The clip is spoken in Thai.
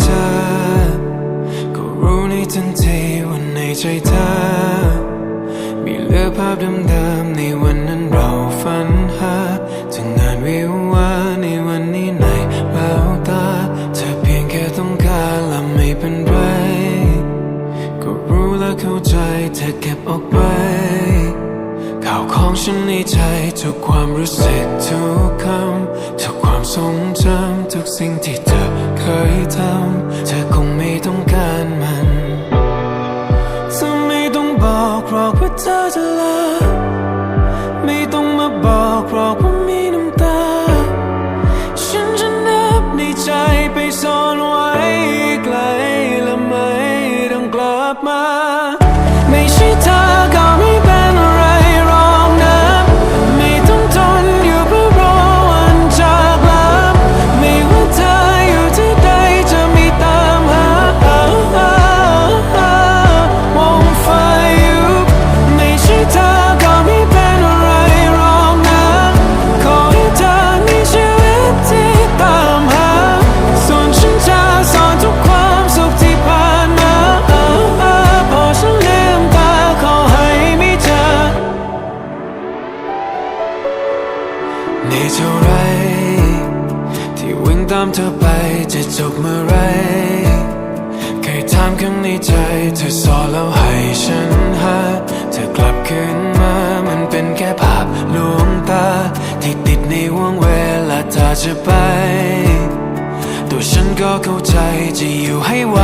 เอก็รู้ในทันทีว่าในใจเธอ มีเลือภาพเดิมๆในวันนั้นเราฝันหาถึงงานวิวาในวันนี้ในเแวาตา เธอเพียงแค่ต้องการและไม่เป็นไร ก็รู้และเข้าใจเธอเก็บออกไปข่าวของฉันในใจทุกความรู้สึกทุกคำทุกความทรงจำทุกสิ่งที่เธอ เคยทำเธอคงไม่ต้องการมา นี่เท่าไร ที่วิ่งตามเธอไปจะจบเมื่อไรเคยถามข้างในใจ เธอสอนแล้วให้ฉันหา เธอกลับคืนมามันเป็นแค่ภาพลวงตา ที่ติดในวงเวลาเธอจะไป ตัวฉันก็เข้าใจจะอยู่ให้ไหว